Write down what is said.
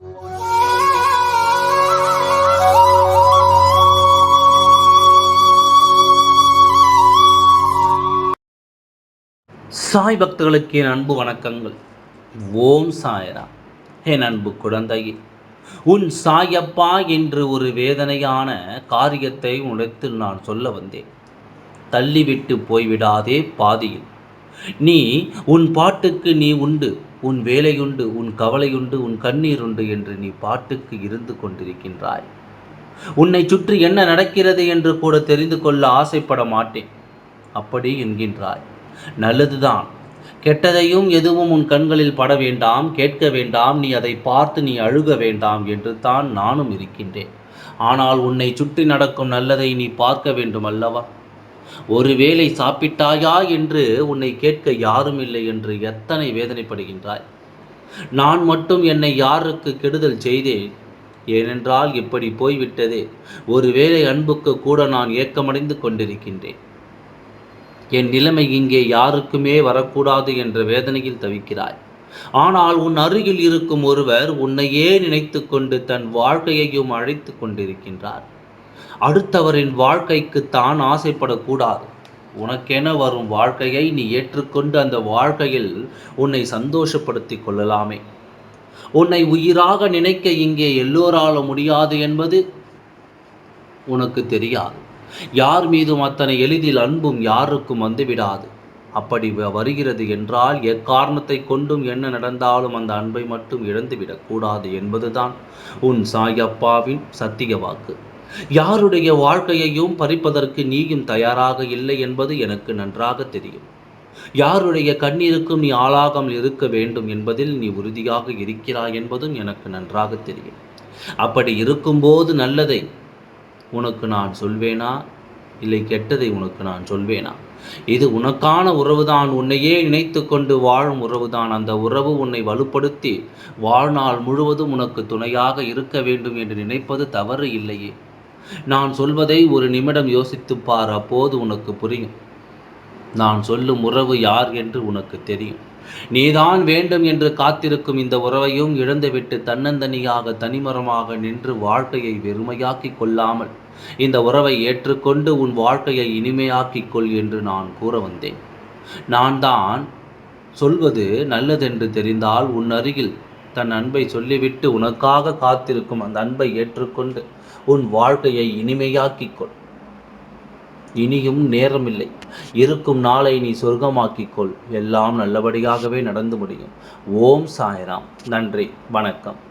சாய் பக்தர்களுக்கு என் அன்பு வணக்கங்கள். ஓம் சாயரா. என் அன்பு குழந்தையே உன் சாயப்பா என்று ஒரு வேதனையான காரியத்தை உனத்தில் நான் சொல்ல வந்தேன். தள்ளிவிட்டு போய்விடாதே பாதியில். நீ உன் பாட்டுக்கு நீ உண்டு உன் வேலையுண்டு உன் கவலையுண்டு உன் கண்ணீர் உண்டு என்று நீ பாட்டுக்கு இருந்து கொண்டிருக்கின்றாய். உன்னை சுற்றி என்ன நடக்கிறது என்று கூட தெரிந்து கொள்ள ஆசைப்பட மாட்டேன் அப்படி என்கின்றாய். நல்லதுதான். கெட்டதையும் எதுவும் உன் கண்களில் பட வேண்டாம் கேட்க வேண்டாம் நீ அதை பார்த்து நீ அழுக வேண்டாம் என்று தான் நானும் இருக்கின்றேன். ஆனால் உன்னை சுற்றி நடக்கும் நல்லதை நீ பார்க்க வேண்டும் அல்லவா ஒருவேளை சாப்பிட்டாயா என்று உன்னை கேட்க யாரும் இல்லை என்று எத்தனை வேதனைப்படுகின்றாய்? நான் மட்டும் என்னை யாருக்கு கெடுதல் செய்தேன்? ஏனென்றால் இப்படி போய்விட்டதே. ஒருவேளை அன்புக்கு கூட நான் ஏக்கமடைந்து கொண்டிருக்கின்றேன். என் நிலைமை இங்கே யாருக்குமே வரக்கூடாது என்ற வேதனையில் தவிக்கிறாய். ஆனால் உன் அருகில் இருக்கும் ஒருவர் உன்னையே நினைத்து கொண்டு தன் வாழ்க்கையையும் அழைத்து கொண்டிருக்கின்றார். அடுத்தவரின் வாழ்க்கைக்கு தான் ஆசைப்படக்கூடாது. உனக்கென வரும் வாழ்க்கையை நீ ஏற்றுக்கொண்டு அந்த வாழ்க்கையில் உன்னை சந்தோஷப்படுத்திக் கொள்ளலாமே. உன்னை உயிராக நினைக்க இங்கே எல்லோரால முடியாது என்பது உனக்கு தெரியாது. யார் மீதும் அத்தனை எளிதில் அன்பும் யாருக்கும் வந்துவிடாது. அப்படி வருகிறது என்றால் எக்காரணத்தை கொண்டும் என்ன நடந்தாலும் அந்த அன்பை மட்டும் இழந்துவிடக்கூடாது என்பதுதான் உன் சாயப்பாவின் சத்திய வாக்கு. யாருடைய வாழ்க்கையையும் பறிப்பதற்கு நீயும் தயாராக இல்லை என்பது எனக்கு நன்றாக தெரியும். யாருடைய கண்ணீருக்கும் நீ ஆளாகாமல் இருக்க வேண்டும் என்பதில் நீ உறுதியாக இருக்கிறாய் என்பதும் எனக்கு நன்றாக தெரியும். அப்படி இருக்கும்போது நல்லதை உனக்கு நான் சொல்வேனா? இல்லை கெட்டதை உனக்கு நான் சொல்வேனா? இது உனக்கான உறவுதான். உன்னையே நினைத்து கொண்டு வாழும் உறவுதான். அந்த உறவு உன்னை வலுப்படுத்தி வாழ்நாள் முழுவதும் உனக்கு துணையாக இருக்க வேண்டும் என்று நினைப்பது தவறு இல்லையே. நான் சொல்வதை ஒரு நிமிடம் யோசித்துப் பார் அப்போது உனக்கு புரியும். நான் சொல்லும் உறவு யார் என்று உனக்கு தெரியும். நீதான் வேண்டும் என்று காத்திருக்கும் இந்த உறவையும் இழந்துவிட்டு தன்னந்தனியாக தனிமரமாக நின்று வாழ்க்கையை வெறுமையாக்கிக் கொள்ளாமல் இந்த உறவை ஏற்றுக்கொண்டு உன் வாழ்க்கையை இனிமையாக்கிக் கொள் என்று நான் கூற வந்தேன். நான் தான் சொல்வது நல்லதென்று தெரிந்தால் உன் அருகில் தன் அன்பை சொல்லிவிட்டு உனக்காக காத்திருக்கும் அந்த அன்பை ஏற்றுக்கொண்டு உன் வாழ்க்கையை இனிமையாக்கிக் கொள். இனியும் நேரமில்லை. இருக்கும் நாளை நீ சொர்க்கமாக்கிக்கொள் எல்லாம் நல்லபடியாகவே நடந்து முடியும். ஓம் சாய்ராம். நன்றி. வணக்கம்.